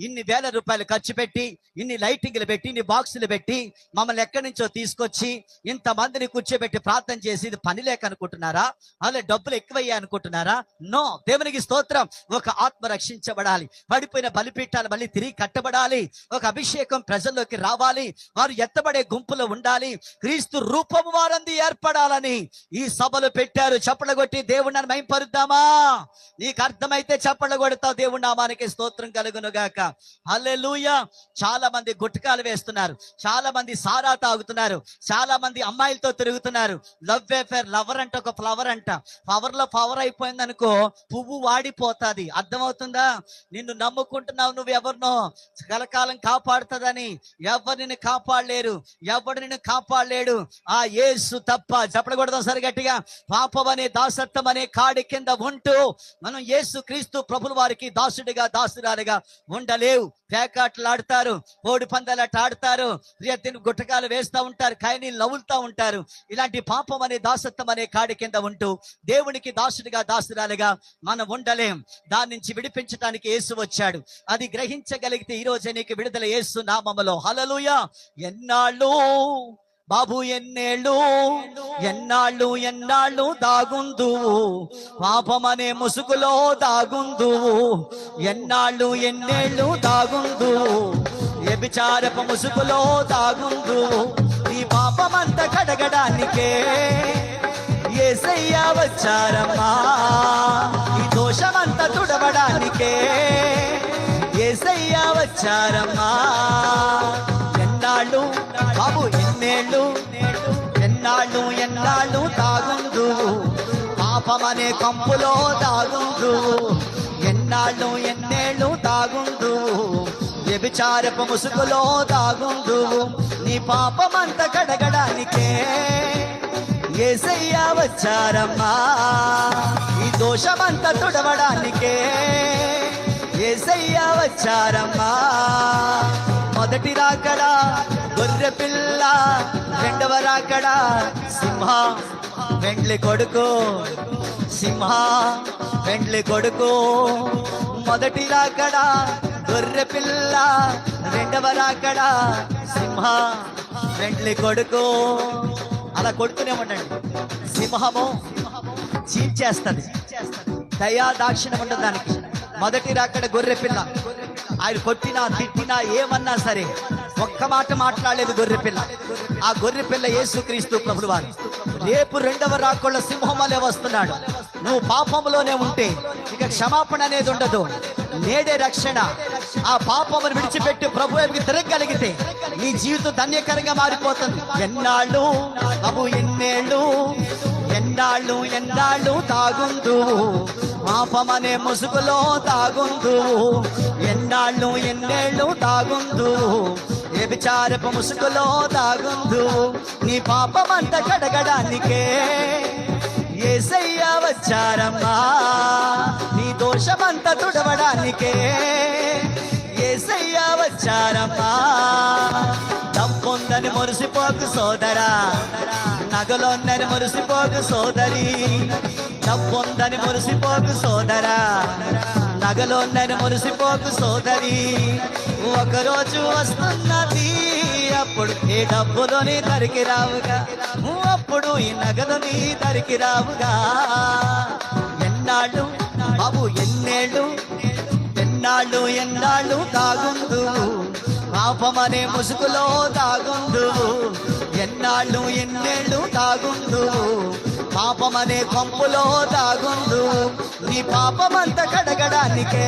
ఇన్ని వేల రూపాయలు ఖర్చు పెట్టి ఇన్ని లైటింగ్లు పెట్టి ఇన్ని బాక్సులు పెట్టి మమ్మల్ని ఎక్కడి నుంచో తీసుకొచ్చి ఇంత మందిని కూర్చోబెట్టి ప్రార్థన చేసి ఇది పని లేక అనుకుంటున్నారా? అలా డబ్బులు ఎక్కువయ్యా అనుకుంటున్నారా? నో. దేవునికి స్తోత్రం. ఒక ఆత్మ రక్షించబడాలి. పడిపోయిన బలిపీఠాలు మళ్ళీ తిరిగి కట్టబడాలి. ఒక అభిషేకం ప్రజల్లోకి రావాలి. వారు ఎత్తబడే గుంపులో ఉండాలి. క్రీస్తు రూపము వారంది ఏర్పడాలని ఈ సభలు పెట్టారు. చప్పడగొట్టి కొట్టి దేవుణ్ణి మైంపరుద్దామా నీకు అర్థమైతే చప్పలు కొడతావు. దేవుడి స్తోత్రం కలుగునుగా గాక హల్లెలూయా. చాలా మంది గుట్కాలు వేస్తున్నారు. చాలా మంది సారా తాగుతున్నారు. చాలా మంది అమ్మాయిలతో తిరుగుతున్నారు. లవ్ అఫేర్ లవర్ అంట ఒక ఫ్లవర్ అంట. పవర్లో పవర్ అయిపోయింది అనుకో పువ్వు వాడిపోతుంది. అర్థమవుతుందా? నిన్ను నమ్ముకుంటున్నావు నువ్వు ఎవరినో? కలకాలం కాపాడుతుందని ఎవరు నిన్ను కాపాడలేరు? ఎవడు నిన్ను కాపాడలేడు? ఆ యేసు తప్ప. చెప్పకూడదు సరి గట్టిగా. పాపం అనే దాసత్వం అనే కాడి కింద ఉంటూ మనం యేసు క్రీస్తు ప్రభుల వారికి దాసుడిగా దాసురాలిగా ఉండలేవు. పేకాట్లు ఆడతారు కోడి పందాలట ఆడతారు రియతిని గుట్టకాలు వేస్తూ ఉంటారు కాయని లవులుతూ ఉంటారు. ఇలాంటి పాపం అనే దాసత్వం అనే కాడి కింద ఉంటూ దేవునికి దాసుడిగా దాసురాలుగా మనం ఉండలేం. దాని నుంచి విడిపించడానికి యేసు వచ్చాడు. అది గ్రహించగలిగితే ఈ నీకు విడుదల యేసు నామములో. హలలుయ ఎన్నాళ్ళు బాబు ఎన్నేళ్ళు? ఎన్నాళ్ళు? ఎన్నాళ్ళు దాగుందువు పాపమనే ముసుగులో దాగుందువు ఎన్నాళ్ళు? ఎన్నేళ్ళు దాగుందువు వ్యభిచారపు ముసుగులో దాగుందువు ఈ పాపమంత కడగడానికే ఏసయ్యా వచ్చారమ్మా. ఈ దోషమంతా తుడవడానికే ఏసయ్యా వచ్చారమ్మా. ఎన్నాళ్ళు? బాబు ఎన్నేళ్ళు? ఎన్నాళ్ళు? ఎన్నాళ్ళు తాగుందు పాపమనే కంపులో తాగుందు ఎన్నాళ్ళు ఎన్నేళ్ళు తాగుందు వ్యభిచారపు ముసుగులో తాగుందు నీ పాపమంత కడగడానికే ఏసయ్యా వచ్చారమ్మా. ఈ దోషమంతా తుడవడానికే. ఏసయ్యా వచ్చారమ్మా. మొదటి రాకడా గొర్రె పిల్ల రెండవ రాకడా సింహ వెండ్లి కొడుకు సింహ వెండ్లి కొడుకు. మొదటి రాకడా గొర్రె పిల్ల రెండవ రాకడా సింహ వెండ్లి కొడుకు. అలా కొడుకునే ఉండండి. సింహము చీల్చేస్తుంది. దయా దాక్షిణం ఉండదు దానికి. మొదటి రాకడ గొర్రె పిల్ల. ఆయన కొట్టినా తిట్టినా ఏమన్నా సరే ఒక్క మాట మాట్లాడలేదు గొర్రె పిల్ల ఆ గొర్రె పిల్ల యేసుక్రీస్తు ప్రభులు వారు రేపు రెండవ రాకుళ్ళ సింహమలే వస్తున్నాడు. నువ్వు పాపంలోనే ఉంటే ఇక క్షమాపణ అనేది ఉండదు. నేడే రక్షణ. ఆ పాపమును విడిచిపెట్టి ప్రభు తిరగలిగితే నీ జీవితం ధన్యకరంగా మారిపోతుంది. ఎన్నాళ్ళు? ప్రభు ఎన్నేళ్ళు? ఎన్నాళ్ళు? ఎన్నాళ్ళు? తాగుందు పాపమనే ముసుగులో తాగుందు ఎన్నాళ్ళు ఎన్నేళ్ళు తాగుందు వ్యభిచారపు ముసుగులో తాగుందు నీ పాపమంత కడగడానికే ఏసయ్య వచ్చారమ్మా. నీ దోషమంత తుడవడానికే ఏసయ్య వచ్చారమ్మా. తప్పొందని మురిసిపోకు సోదరా. నగలొందని మురిసిపోకు సోదరి. తప్పొందని మురిసిపోకు సోదరా. నగలొందని మురిసిపోకు సోదరి. ఒకరోజు వస్తున్నది అప్పుడు ఈ డబ్బులోని తరికి రావుగా? అప్పుడు ఈ నగదుని తరికి రావుగా? ఎన్నాళ్ళు బాబు ఎన్నేళ్ళు? ఎన్నాళ్ళు ఎన్నాళ్ళు తాగుందు పాపమనే ముసుగులో తాగుందు పాపమనే కొంపులో తాగుందు నీ పాపమంత కడగడానికే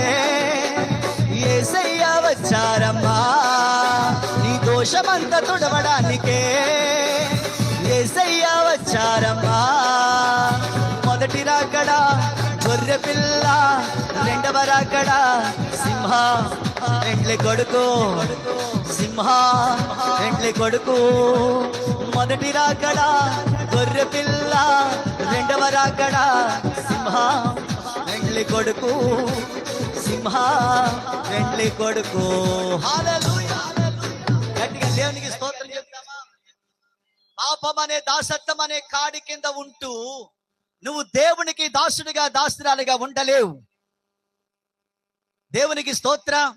ఏసయ్య వచ్చారమ్మా. నీ దోషమంత తుడవడానికే ఏసయ్య వచ్చారమ్మా. మొదటి రాకడా గొర్రె పిల్ల రెండవ రాకడా సింహ ఎండ్లే కొడుకు సింహ ఎండ్లే కొడుకు. మొదటి రాకడా గొర్రె పిల్ల రెండవ రాకడా సింహ రెండ్లి కొడుకు సింహ రెండ్లి కొడుకు. గట్టిగా దేవునికి స్తోత్రం చెప్తామా? పాపం అనే దాసత్వం అనే కాడి కింద ఉంటూ నువ్వు దేవునికి దాసుడిగా దాసురాలిగా ఉండలేవు. దేవునికి స్తోత్రం.